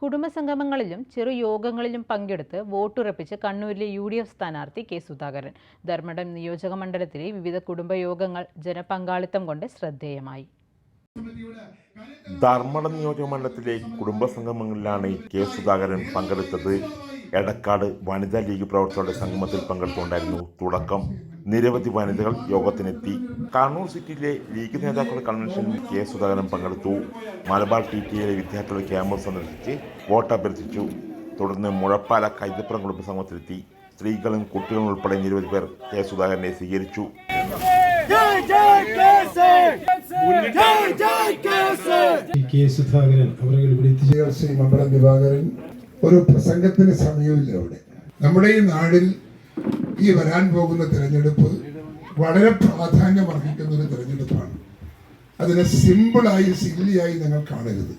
കുടുംബസംഗമങ്ങളിലും ചെറു യോഗങ്ങളിലും പങ്കെടുത്ത് വോട്ടുറപ്പിച്ച് കണ്ണൂരിലെ യു ഡി എഫ് സ്ഥാനാർത്ഥി കെ സുധാകരൻ. ധർമ്മടം നിയോജക മണ്ഡലത്തിലെ വിവിധ കുടുംബയോഗങ്ങൾ ജനപങ്കാളിത്തം കൊണ്ട് ശ്രദ്ധേയമായി. ധർമ്മടം നിയോജക മണ്ഡലത്തിലെ കുടുംബസംഗമങ്ങളിലാണ് കെ സുധാകരൻ പങ്കെടുത്തത്. എടക്കാട് വനിതാ ലീഗ് പ്രവർത്തകരുടെ സംഗമത്തിൽ പങ്കെടുത്തുകൊണ്ടായിരുന്നു തുടക്കം. നിരവധി വനിതകൾ യോഗത്തിനെത്തി. കണ്ണൂർ സിറ്റിയിലെ ലീഗ് നേതാക്കളുടെ കൺവെൻഷനിൽ കെ സുധാകരൻ പങ്കെടുത്തു. മലബാർ ടി ടിയിലെ വിദ്യാർത്ഥികളുടെ ക്യാമ്പസ് സന്ദർശിച്ച് വോട്ട് അഭ്യർത്ഥിച്ചു. തുടർന്ന് മുഴപ്പാല കൈതപ്പുറം കുടുംബ സംഗമത്തിലെത്തി. സ്ത്രീകളും കുട്ടികളും ഉൾപ്പെടെ നിരവധി പേർ കെ സുധാകരനെ സ്വീകരിച്ചു. കെ സുധാകരൻ അവരെ വിളിച്ചു ശ്രീ മണ്ഡലം ദിവാകരൻ ഒരു പ്രസംഗത്തിന് സമയമില്ല അവിടെ. നമ്മുടെ ഈ നാടിൽ ഈ വരാൻ പോകുന്ന തിരഞ്ഞെടുപ്പ് വളരെ പ്രാധാന്യം അർഹിക്കുന്ന ഒരു തിരഞ്ഞെടുപ്പാണ്. അതിനെ സിമ്പിളായി സില്ലിയായി നിങ്ങൾ കാണരുത്.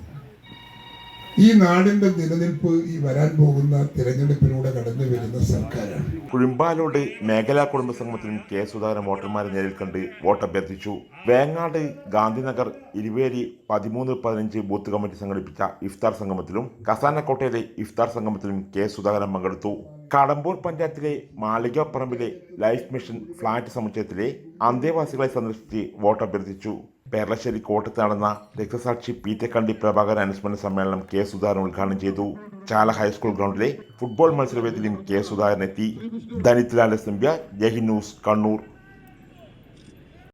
ഈ നാടിന്റെ നിലനിൽപ്പ് ഈ വരാൻ പോകുന്ന തിരഞ്ഞെടുപ്പിലൂടെ കടന്നു വരുന്ന സർക്കാരാണ്. കുഴിമ്പാലോട് മേഖലാ കുടുംബ സംഗമത്തിലും കെ സുധാകരൻ വോട്ടർമാരെ നേരിൽ കണ്ട് വോട്ട് അഭ്യർത്ഥിച്ചു. വേങ്ങാട് ഗാന്ധിനഗർ ഇരുവേരി പതിമൂന്ന് പതിനഞ്ച് ബൂത്ത് കമ്മിറ്റി സംഘടിപ്പിച്ച ഇഫ്താർ സംഗമത്തിലും കസാനക്കോട്ടയിലെ ഇഫ്താർ സംഗമത്തിലും കെ സുധാകരൻ പങ്കെടുത്തു. കടമ്പൂർ പഞ്ചായത്തിലെ മാളികപ്പറമ്പിലെ ലൈഫ് മിഷൻ ഫ്ളാറ്റ് സമുച്ചയത്തിലെ അന്തേവാസികളെ സന്ദർശിച്ച് വോട്ട് അഭ്യർത്ഥിച്ചു. പേർളശ്ശേരി കോട്ടത്ത് നടന്ന രക്തസാക്ഷി പീറ്റക്കണ്ടി പ്രഭാകരൻ അനുസ്മരണ സമ്മേളനം കെ സുധാകരൻ ഉദ്ഘാടനം ചെയ്തു. ചാല ഹൈസ്കൂൾ ഗ്രൗണ്ടിലെ ഫുട്ബോൾ മത്സരവേദിയിലും കെ സുധാകരൻ എത്തി. ധനിത്ലാൽ എസ് എംപ്യ ജഹി ന്യൂസ് കണ്ണൂർ.